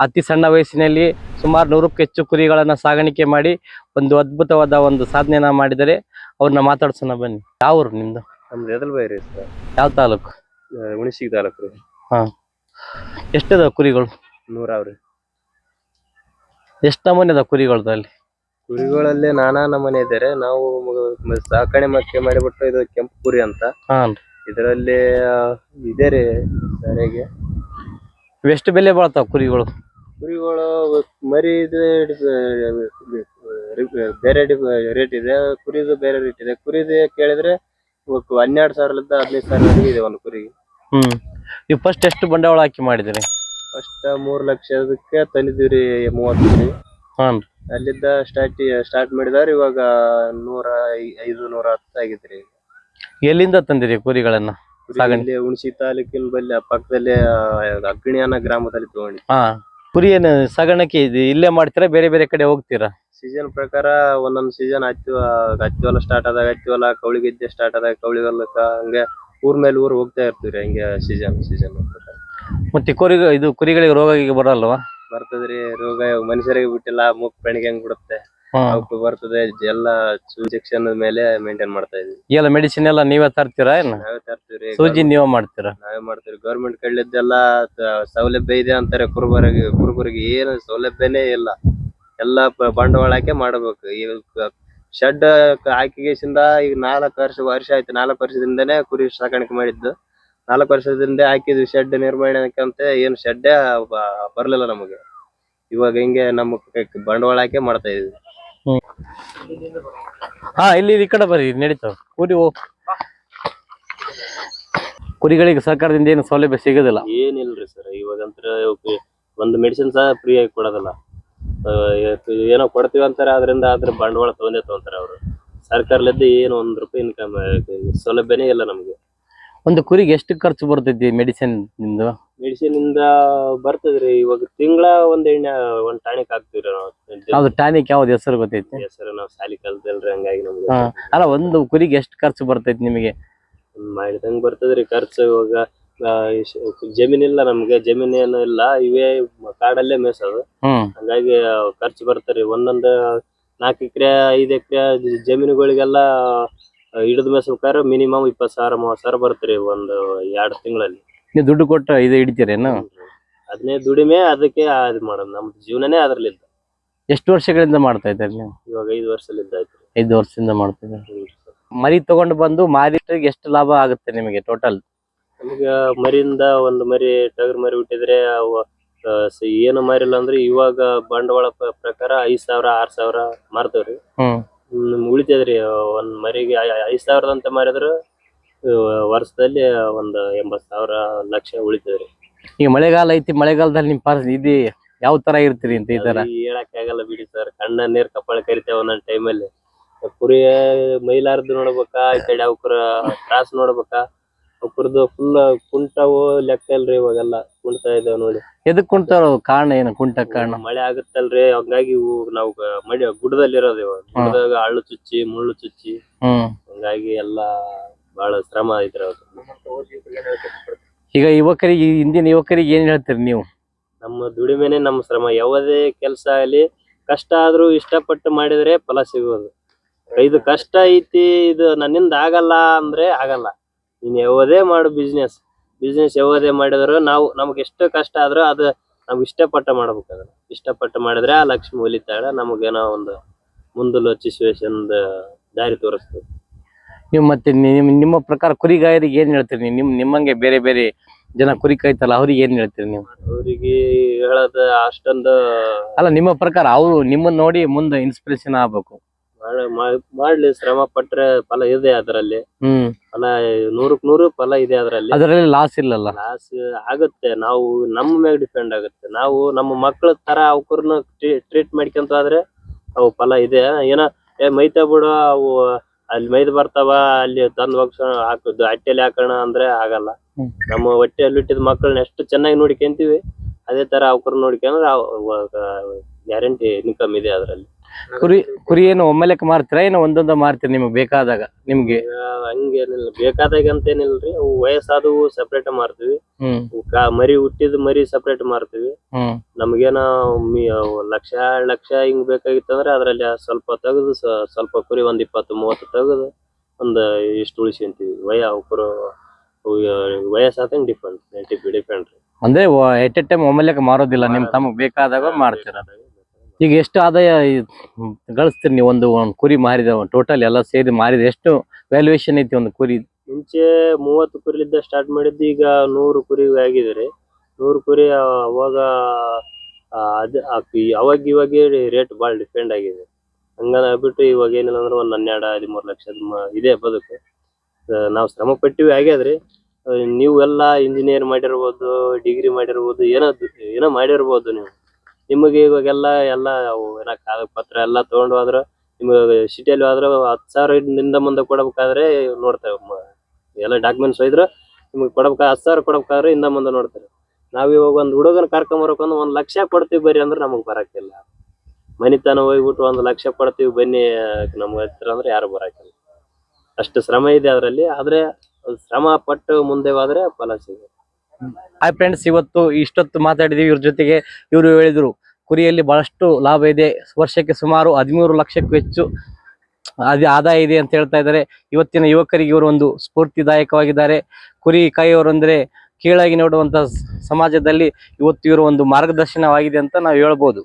ಅತಿ ಸಣ್ಣ ವಯಸ್ಸಿನಲ್ಲಿ ಸುಮಾರು ನೂರಕ್ಕೂ ಹೆಚ್ಚು ಕುರಿಗಳನ್ನು ಸಾಗಾಣಿಕೆ ಮಾಡಿ ಒಂದು ಅದ್ಭುತವಾದ ಒಂದು ಸಾಧನೆಯನ್ನ ಮಾಡಿದರೆ ಅವ್ರನ್ನ ಮಾತಾಡ್ಸೋಣ ಬನ್ನಿ. ಯಾವ್ರು ನಿಮ್ದು? ನಮ್ದು ಎದಲ್ ಬೈರಿ ಸರ್. ಯಾವ ತಾಲೂಕು? ಹುಣಸಿಗೆ ತಾಲೂಕು ರೀ. ಹಾ. ಎಷ್ಟದ ಕುರಿಗಳು? ನೂರಾವ್ರಿ ಎಷ್ಟು ನಮೂನೆ ಅದ ಕುರಿಗಳದ್ದು ಅಲ್ಲಿ? ಕುರಿಗಳಲ್ಲಿ ನಾನಾ ನಮೂನೆ ಇದ್ದಾರೆ ನಾವು ಮ- ಸಾಕಣೆ ಮಕ್ಕೆ ಮಾಡಿಬಿಟ್ಟು ಇದು ಕೆಂಪು ಕುರಿ ಅಂತ. ಹಾ ಇದರಲ್ಲಿ ಇದೆ ರೀ ಸರಿಯಾಗಿ. ಎಷ್ಟು ಬೆಲೆ ಬಾಳ್ತಾವ ಕುರಿಗಳು? ಕುರಿಗಳು ಮರಿ ಇದು ಬೇರೆ ರೇಟ್ ಇದೆ. ಕುರಿದು ಬೇರೆ ರೇಟ್ ಇದೆ. ಕುರಿದು ಕೇಳಿದ್ರೆ ಹನ್ನೆರಡು ಸಾವಿರದಿಂದ ಹದಿನೈದು ಸಾವಿರವರೆಗೆ ಇದೆ ಒಂದು ಕುರಿ. ಹ್ಮ್. ನೀವು ಫಸ್ಟ್ ಎಷ್ಟು ಬಂಡವಾಳ ಹಾಕಿ ಮಾಡಿದಿರಿ? ಫಸ್ಟ್ ಮೂರ್ ಲಕ್ಷದಕ್ಕೆ ತಂದಿದ್ದೀವಿ ರೀ ಮೂವತ್ತು ಕುರಿ. ಅಲ್ಲಿದ್ದ ಸ್ಟಾರ್ಟ್ ಸ್ಟಾರ್ಟ್ ಮಾಡಿದವ್ರು ಇವಾಗ ನೂರ ಐ- ಐದು ನೂರ ಹತ್ತು ಆಗಿದ್ರಿ. ಎಲ್ಲಿಂದ ತಂದಿರಿ ಕುರಿಗಳನ್ನ? ಸಾಗಣೆ. ಇಲ್ಲಿ ಹುಣಸಿ ತಾಲೂಕಿನ ಬಲ್ಲಿ ಆ ಪಕ್ಕದಲ್ಲಿ ಅಗ್ನಿ ಅನ್ನೋ ಗ್ರಾಮದಲ್ಲಿ ತಗೊಂಡಿ ಹಾ. ಕುರಿ ಏನು ಸಾಗಾಣಿಕೆ ಇದು ಇಲ್ಲೇ ಮಾಡ್ತೀರಾ? ಬೇರೆ ಬೇರೆ ಕಡೆ ಹೋಗ್ತೀರಾ? ಸೀಸನ್ ಪ್ರಕಾರ ಒಂದೊಂದು ಸೀಸನ್ ಹತ್ತಿ ಹೊಲ ಸ್ಟಾರ್ಟ್ ಆದಾಗ ಹತ್ತಿ ಹೊಲ ಕೌಳಿ ಗೆದ್ದೆ ಸ್ಟಾರ್ಟ್ ಆದಾಗ ಕೌಳಿ ಹೊಲಕ್ಕ ಹಂಗೆ ಊರ್ ಮೇಲೆ ಊರ್ ಹೋಗ್ತಾ ಇರ್ತೀವ್ರಿ ಹಂಗೆ ಸೀಸನ್ ಸೀಸನ್ ಮತ್ತೆ ಕುರಿ ಇದು ಕುರಿಗಳಿಗೆ ರೋಗ ಗೀಗ ಬರಲ್ವಾ? ಬರ್ತದ್ರಿ ರೋಗ ಮನುಷ್ಯರಿಗೆ ಬಿಟ್ಟಿಲ್ಲ ಮೂಕ್ ಪ್ರಾಣಿಗೆ ಹೆಂಗ್ ಬಿಡುತ್ತೆ? ಅವಕ್ಕೂ ಬರ್ತದೆ ಎಲ್ಲ ಇಂಜೆಕ್ಷನ್ ಮೇಲೆ ಮೇಂಟೈನ್ ಮಾಡ್ತಾ ಇದೀವಿ ಎಲ್ಲ ಮೆಡಿಸಿನ್ ಎಲ್ಲ ನೀವೇ ತರ್ತೀರಾ ಏನು? ನಾವೇ ತರ್ತೀವಿ ಸೂಜಿ ನೀವೇ ಮಾಡ್ತೀರಾ? ನಾವೇ ಮಾಡ್ತೀವಿ ಗೌರ್ಮೆಂಟ್ ಕಡ್ಲಿದ್ದೆಲ್ಲ ತ- ಸೌಲಭ್ಯ ಇದೆ ಅಂತಾರೆ ಕುರುಬರಿಗೆ ಕುರುಬರಿಗೆ ಏನು ಸೌಲಭ್ಯನೇ ಇಲ್ಲ. ಎಲ್ಲ ಬಂಡವಾಳ ಹಾಕಿ ಮಾಡಬೇಕು. ಈಗ ಶೆಡ್ ಹಾಕಿಗೆಸಿಂದ ಈಗ ನಾಲ್ಕು ವರ್ಷ ವರ್ಷ ಆಯ್ತು. ನಾಲ್ಕು ವರ್ಷದಿಂದನೇ ಕುರಿ ಸಾಕಾಣಿಕೆ ಮಾಡಿದ್ದು. ನಾಲ್ಕು ವರ್ಷದಿಂದ ಹಾಕಿದ್ವಿ ಶೆಡ್ ನಿರ್ಮಾಣಕ್ಕೆ ಏನು ಶೆಡ್ಡೇ ಬರ್ಲಿಲ್ಲ ನಮಗೆ. ಇವಾಗ ಹಿಂಗೆ ನಮ್ಮ ಬಂಡವಾಳ ಹಾಕಿ ಮಾಡ್ತಾ ಇದೀವಿ ಹಾ ಇಲ್ಲಿ ಈ ಕಡೆ ಬರ್ರಿ ನಡೀತಾವ ಕುರಿ ಹೋ- ಕುರಿಗಳಿಗೆ ಸರ್ಕಾರದಿಂದ ಏನು ಸೌಲಭ್ಯ ಸಿಗೋದಿಲ್ಲ. ಏನಿಲ್ರಿ ಸರ್ ಇವಾಗಂತ್ರ ಒಂದು ಮೆಡಿಸಿನ್ ಸಹ ಫ್ರೀ ಆಗಿ ಕೊಡೋದಿಲ್ಲ. ಏನೋ ಕೊಡ್ತೀವಿ ಅಂತಾರೆ ಅದರಿಂದ ಅದ್ರ ಬಂಡವಾಳ ತಗೊಂಡೇ ತಗೊಂತಾರೆ ಅವರು. ಸರ್ಕಾರದಿಂದ ಏನು ಒಂದ್ ರೂಪಾಯಿ ಇನ್ಕಮ್ ಸೌಲಭ್ಯನೇ ಇಲ್ಲ ನಮಗೆ. ಒಂದು ಕುರಿಗೆ ಎಷ್ಟು ಖರ್ಚು ಬರ್ತೈತಿ ಮೆಡಿಸಿನ್ ನಿಮ್ದು ಮೆಡಿಸಿನ್ ಇಂದ ಬರ್ತದ್ರಿ ಇವಾಗ ತಿಂಗಳ ಒಂದ್ ಎಣ್ಣೆ ಒಂದ್ ಟಾನಿಕ್ ಹಾಕ್ತಿವ್ರಿ ನಾವು. ಯಾವ್ದು ಟಾನಿಕ್ ಯಾವ್ದು ಹೆಸರು ಗೊತ್ತೈತಿ? ಹೆಸರು ನಾವು ಸಾಲಿ ಕಲ್ತಲ್ರಿ ಹಂಗಾಗಿ ನಮ್ಗೆ ಹಾ ಅಲ್ಲ ಒಂದು ಕುರಿಗೆ ಎಷ್ಟು ಖರ್ಚು ಬರ್ತೈತಿ ನಿಮಗೆ? ಮಾಡಿದಂಗ್ ಬರ್ತದ್ರಿ ಖರ್ಚು ಇವಾಗ. ಆ, ಇಲ್ಲ ಜಮೀನಿಲ್ಲ ನಮ್ಗೆ ಜಮೀನ್ ಏನು ಇಲ್ಲ ಇವೇ ಕಾಡಲ್ಲೇ ಮೇಸೋದು ಹ್ಮ್. ಹಂಗಾಗಿ ಖರ್ಚು ಬರ್ತಾರಿ ಒಂದೊಂದು ನಾಲ್ಕು ಎಕರೆ ಐದ್ ಎಕರೆ ಜಮೀನುಗಳಿಗೆಲ್ಲ ಹಿಡಿದು ಮೇಸ್ಬೇಕಾದ್ರೆ ಮಿನಿಮಮ್ ಇಪ್ಪತ್ತು ಸಾವಿರ ಮೂವತ್ತು ಸಾವಿರ ಬರ್ತಾರೆ ಒಂದು ಎರಡು ತಿಂಗಳಲ್ಲಿ. ನೀವು ದುಡ್ಡು ಕೊಟ್ಟು ಇದು ಹಿಡಿತೀರೇನು ಅದನ್ನೇ ದುಡಿಮೆ ಅದಕ್ಕೆ ಅದು ಮಾಡೋದು. ನಮ್ಮ ಜೀವನನೇ ಅದರಲ್ಲಿದ್ದ. ಎಷ್ಟು ವರ್ಷಗಳಿಂದ ಮಾಡ್ತಾ ಇದ್ದಾರೆ ನೀವು? ಇವಾಗ ಐದು ವರ್ಷದಿಂದ ಆಯ್ತು. ಐದು ವರ್ಷದಿಂದ ಮಾಡ್ತಾ ಇದ್ದಾರೆ. ಮರಿ ತಗೊಂಡು ಬಂದು ಮಾರಿಟ್ರಿಗೆ ಎಷ್ಟು ಲಾಭ ಆಗುತ್ತೆ ನಿಮಗೆ ಟೋಟಲ್ ನಮ್ಗೆ ಮರಿಯಿಂದ ಒಂದು ಮರಿ ಟಗರ್ ಮರಿ ಹುಟ್ಟಿದ್ರೆ ಅವು ಆ, ಸ- ಏನು ಮಾರಿಲ್ಲ ಅಂದ್ರೆ ಇವಾಗ ಬಂಡವಾಳ ಪ್ರಕಾರ ಐದ್ ಸಾವಿರ ಆರ್ ಸಾವಿರ ಮಾರ್ತೇವ್ರಿ. ಹ್ಮ್. ಹ್ಮ್ ಉಳಿತದ್ರಿ. ಒಂದ್ ಮರಿಗೆ ಐ- ಐ- ಐದ್ ಸಾವಿರದಂತ ಮಾರಿದ್ರ ವರ್ಷದಲ್ಲಿ ಒಂದು ಎಂಬತ್ ಸಾವಿರ ಲಕ್ಷ ಉಳಿತದ್ರಿ ಈಗ ಮಳೆಗಾಲ ಐತಿ ಮಳೆಗಾಲದಲ್ಲಿ ನಿಮ್ ಪಾಸ್ ಇದು ಯಾವ ತರ ಇರ್ತೀರಿ ಅಂತ ಈ ತರ? ಹೇಳಕ್ ಆಗಲ್ಲ ಬಿಡಿ ಸರ್ ಕಣ್ಣ ನೀರ್ ಕಪ್ಪಳ ಕರಿತೇವೆ ಒಂದೊಂದ್ ಟೈಮಲ್ಲಿ ಕುರಿ ಮೈಲಾರ್ದು ನೋಡ್ಬೇಕಾ ಈ ಕಡೆ ಅವಕ್ರ ತ್ರಾಸ್ ನೋಡ್ಬೇಕಾ? ಅವಕ್ರದ್ದು ಫುಲ್ ಕುಂಟವು ಲೆಕ್ಕ ಇಲ್ರಿ ಇವಾಗೆಲ್ಲ ಕುಂಟ ಇದಾವ ನೋಡಿ. ಎದಕ್ ಕುಂತಾರ ಕಾರಣ ಏನು ಕುಂಟ ಕಾರಣ? ಮಳೆ ಆಗುತ್ತಲ್ರಿ ಹಂಗಾಗಿ ಇವು ನಾವು ಮಳೆ ಮಡಿ ಗುಡ್ಡದಲ್ಲಿ ಇರೋದು ಇವಾಗ ಗುಡ್ಡದಾಗ ಹಳ್ಳು ಚುಚ್ಚಿ ಮುಳ್ಳು ಚುಚ್ಚಿ. ಹ್ಮ್. ಹಂಗಾಗಿ ಎಲ್ಲಾ ಬಹಳ ಶ್ರಮ ಐತ್ರಿ ಅವ್ರು. ಈಗ ಯುವಕರಿಗೆ ಈ ಹಿಂದಿನ ಯುವಕರಿಗೆ ಏನ್ ಹೇಳ್ತೀರಿ ನೀವು? ನಮ್ಮ ದುಡಿಮೆನೆ ನಮ್ಮ ಶ್ರಮ. ಯಾವುದೇ ಕೆಲಸ ಆಗಲಿ ಕಷ್ಟ ಆದ್ರೂ ಇಷ್ಟಪಟ್ಟು ಮಾಡಿದ್ರೆ ಫಲ ಸಿಗೋದು ಇದು ಕಷ್ಟ ಐತಿ ಇದು ನನ್ನಿಂದ ಆಗಲ್ಲ ಅಂದ್ರೆ ಆಗಲ್ಲ. ನೀನ್ ಯಾವುದೇ ಮಾಡು ಬಿಸ್ನೆಸ್ ಬಿಸ್ನೆಸ್ ಯಾವುದೇ ಮಾಡಿದ್ರು ನಾವು ನಮ್ಗೆ ಎಷ್ಟು ಕಷ್ಟ ಆದ್ರೂ ಅದು ನಾವು ಇಷ್ಟಪಟ್ಟು ಮಾಡ್ಬೇಕು ಅದನ್ನ ಇಷ್ಟಪಟ್ಟು ಮಾಡಿದ್ರೆ ಆ ಲಕ್ಷ್ಮಿ ಒಲಿತಾಳೆ ನಮಗೇನೋ ಒಂದು ಮುಂದಲು ಸಿಚುವೇಶನ್ ದಾರಿ ತೋರಿಸ್ತದೆ. ನೀವು ಮತ್ತೆ ನಿಮ್ ನಿಮ್ಮ ಪ್ರಕಾರ ಕುರಿಗಾಯರಿಗೆ ಏನ್ ಹೇಳ್ತೀರಿ ನೀವು? ನಿಮ್ ನಿಮ್ಮಂಗೆ ಬೇರೆ ಬೇರೆ ಜನ ಕುರಿ ಕಾಯ್ತಲ್ಲ ಅವ್ರಿಗೆ ಏನ್ ಹೇಳ್ತೀರಿ ನೀವು? ಅವರಿಗೆ ಹೇಳದ ಅಷ್ಟೊಂದು ಅಲ್ಲ ನಿಮ್ಮ ಪ್ರಕಾರ ಅವ್ರು ನಿಮ್ಮನ್ನ ನೋಡಿ ಮುಂದೆ ಇನ್ಸ್ಪಿರೇಷನ್ ಆಗ್ಬೇಕು. ಮಾಡ- ಮಾ- ಮಾಡ್ಲಿ ಶ್ರಮ ಪಟ್ರೆ ಫಲ ಇದೆ ಅದರಲ್ಲಿ. ಹ್ಮ್. ಫಲ ನೂರಕ್ ನೂರು ಫಲ ಇದೆ ಅದರಲ್ಲಿ. ಅದರಲ್ಲಿ ಲಾಸ್ ಇಲ್ಲಲ್ಲ? ಲಾಸ್ ಆಗುತ್ತೆ. ನಾವು ನಮ್ಮ ಮೇಲೆ ಡಿಪೆಂಡ್ ಆಗುತ್ತೆ. ನಾವು ನಮ್ಮ ಮಕ್ಕಳ ತರ ಅವ್ರನ್ನ ಟ್ರೀಟ್ ಮಾಡ್ಕೊಂತ ಆದ್ರೆ ಅವು ಫಲ ಇದೆ. ಏನ ಏ ಮೈತಾ ಬಿಡು ಅವು ಅಲ್ಲಿ ಮೈದ್ ಬರ್ತಾವ ಅಲ್ಲಿ ತಂದ್ ಹೋಗ್ಸೋಣ ಹಾಕುದು ಹಟ್ಟೆಲಿ ಹಾಕೋಣ ಅಂದ್ರೆ ಆಗಲ್ಲ ಹ್ಮ್. ನಮ್ಮ ಹೊಟ್ಟೆಯಲ್ಲಿ ಹುಟ್ಟಿದ ಮಕ್ಕಳನ್ನ ಎಷ್ಟು ಚೆನ್ನಾಗಿ ನೋಡ್ಕೊಂತೀವಿ ಅದೇ ತರ ಅವಕರ್ ನೋಡ್ಕೊಂಡ್ರೆ ಗ್ಯಾರಂಟಿ ಇನ್ಕಮ್ ಇದೆ ಅದರಲ್ಲಿ ಕುರಿ ಕುರಿ ಏನು ಒಮ್ಮೆಲೆಕ್ ಮಾರ್ತೀರಾ? ಏನು ಒಂದೊಂದ ಮಾರ್ತೀರಿ ನಿಮ್ಗೆ ಬೇಕಾದಾಗ ನಿಮ್ಗೆ? ಹಂಗೇನಿಲ್ಲ. ಬೇಕಾದಾಗ ಅಂತೇನಿಲ್ರಿ. ಅವು ವಯಸ್ಸಾದವು ಸಪ್ರೇಟ್ ಮಾರ್ತೀವಿ. ಹ್ಮ್. ಅವು ಕಾ- ಮರಿ ಹುಟ್ಟಿದ ಮರಿ ಸಪ್ರೇಟ್ ಮಾರ್ತೀವಿ. ಹ್ಮ್. ನಮ್ಗೇನ ಮಿ- ಅವು ಲಕ್ಷ ಎರಡ್ ಲಕ್ಷ ಹಿಂಗ್ ಬೇಕಾಗಿತ್ತಂದ್ರೆ ಅದ್ರಲ್ಲಿ ಸ್ವಲ್ಪ ತೆಗೆದು ಸ್ವಲ್ಪ ಕುರಿ ಒಂದ್ ಇಪ್ಪತ್ತು ಮೂವತ್ತು ತೆಗೆದು ಒಂದ್ ಇಷ್ಟು ಉಳಿಸ್ಕೊಂತೀವಿ ವಯ ಅವಕರು ವಯಸ್ಸಾದಂಗ್ ಡಿಫೆಂಡ್ ಡಿಪೆಂಡ್ ರೀ. ಅಂದ್ರೆ ಎಟ್ ಎ ಟೈಮ್ ಒಮ್ಮೆಲೆಕ್ ಮಾರೋದಿಲ್ಲ. ನಿಮ್ ತಮಗ್ ಬೇಕಾದಾಗ ಮಾರ್ತೀರಾ? ಈಗ ಎಷ್ಟು ಆದಾಯ ಗಳಿಸ್ತೀರಿ ನೀವು? ಒಂದು ಒಂದು ಕುರಿ ಮಾರಿದ ಟೋಟಲ್ ಎಲ್ಲ ಸೇರಿ ಮಾರಿದ ಎಷ್ಟು ವ್ಯಾಲ್ಯೂಯೇಷನ್ ಐತಿ ಒಂದು ಕುರಿ? ಮುಂಚೆ ಮೂವತ್ತು ಕುರಿಲಿದ್ದ ಸ್ಟಾರ್ಟ್ ಮಾಡಿದ್ದು ಈಗ ನೂರು ಕುರಿ ಆಗಿದೆ ರೀ. ನೂರು ಕುರಿ ಅವಾಗ ಅದ್ ಅವಾಗ ಇವಾಗ ರೇಟ್ ಭಾಳ ಡಿಪೆಂಡ್ ಆಗಿದೆ. ಹಂಗಾನ ಬಿಟ್ಟು ಇವಾಗ ಏನಿಲ್ಲ ಅಂದ್ರೆ ಒಂದು ಹನ್ನೆರಡು, ಹದಿಮೂರು ಲಕ್ಷದ ಮ- ಇದೆ ಬದುಕು. ನಾವು ಶ್ರಮ ಪಟ್ಟಿವಿ ಆಗ್ಯಾದ್ರಿ ನೀವು ಎಲ್ಲ ಇಂಜಿನಿಯರ್ ಮಾಡಿರ್ಬೋದು ಡಿಗ್ರಿ ಮಾಡಿರ್ಬೋದು ಏನೋ ಏನೋ ಮಾಡಿರ್ಬೋದು ನೀವು. ನಿಮಗೆ ಇವಾಗೆಲ್ಲ ಎಲ್ಲ ಅವು ಏನ ಕಾಗದ ಪತ್ರ ಎಲ್ಲ ತಗೊಂಡ್ ಹೋದ್ರ, ನಿಮಗೆ ಸಿಟಿಯಲ್ಲಿ ಹೋದ್ರ ಹತ್ತು ಸಾವಿರದಿಂದ ಮುಂದೆ ಕೊಡಬೇಕಾದ್ರೆ ನೋಡ್ತೇವೆ. ಎಲ್ಲ ಡಾಕ್ಯುಮೆಂಟ್ಸ್ ಒಯ್ದ್ರ, ನಿಮಗೆ ಕೊಡಬೇಕ, ಹತ್ತು ಸಾವಿರ ಕೊಡಬೇಕಾದ್ರೆ ಹಿಂದ ಮುಂದೆ ನೋಡ್ತೇವೆ. ನಾವ್ ಇವಾಗ ಒಂದ್ ಹುಡುಗನ ಕರ್ಕೊಂಬರಕೊಂಡ್ ಒಂದ್ ಲಕ್ಷ ಕೊಡ್ತೀವಿ ಬರ್ರಿ ಅಂದ್ರೆ ನಮಗ್ ಬರಾಕಿಲ್ಲ. ಮನಿತನ ಹೋಗ್ಬಿಟ್ಟು ಒಂದ್ ಲಕ್ಷ ಕೊಡ್ತೀವಿ ಬನ್ನಿ ನಮ್ಗೆ ಹತ್ತಿರ ಅಂದ್ರೆ ಯಾರು ಬರಕಿಲ್ಲ. ಅಷ್ಟು ಶ್ರಮ ಇದೆ ಅದರಲ್ಲಿ, ಆದ್ರೆ ಶ್ರಮ ಪಟ್ಟು ಮುಂದೆ ಹೋದ್ರೆ ಫಲ ಸಿಗುತ್ತೆ. ಹಾಯ್ ಫ್ರೆಂಡ್ಸ್ ಇವತ್ತು ಇಷ್ಟೊತ್ತು ಮಾತಾಡಿದೀವಿ. ಇವ್ರ ಜೊತೆಗೆ ಇವರು ಹೇಳಿದ್ರು, ಕುರಿಯಲ್ಲಿ ಬಹಳಷ್ಟು ಲಾಭ ಇದೆ. ವರ್ಷಕ್ಕೆ ಸುಮಾರು ಹದಿಮೂರು ಲಕ್ಷಕ್ಕೂ ಹೆಚ್ಚು ಅದು ಆದಾಯ ಇದೆ ಅಂತ ಹೇಳ್ತಾ ಇದ್ದಾರೆ. ಇವತ್ತಿನ ಯುವಕರಿಗೆ ಇವರು ಒಂದು ಸ್ಫೂರ್ತಿದಾಯಕವಾಗಿದ್ದಾರೆ. ಕುರಿ ಕಾಯೋರು ಅಂದರೆ ಕೀಳಾಗಿ ನೋಡುವಂಥ ಸಮಾಜದಲ್ಲಿ ಇವತ್ತು ಇವರು ಒಂದು ಮಾರ್ಗದರ್ಶನವಾಗಿದೆ ಅಂತ ನಾವು ಹೇಳ್ಬೋದು.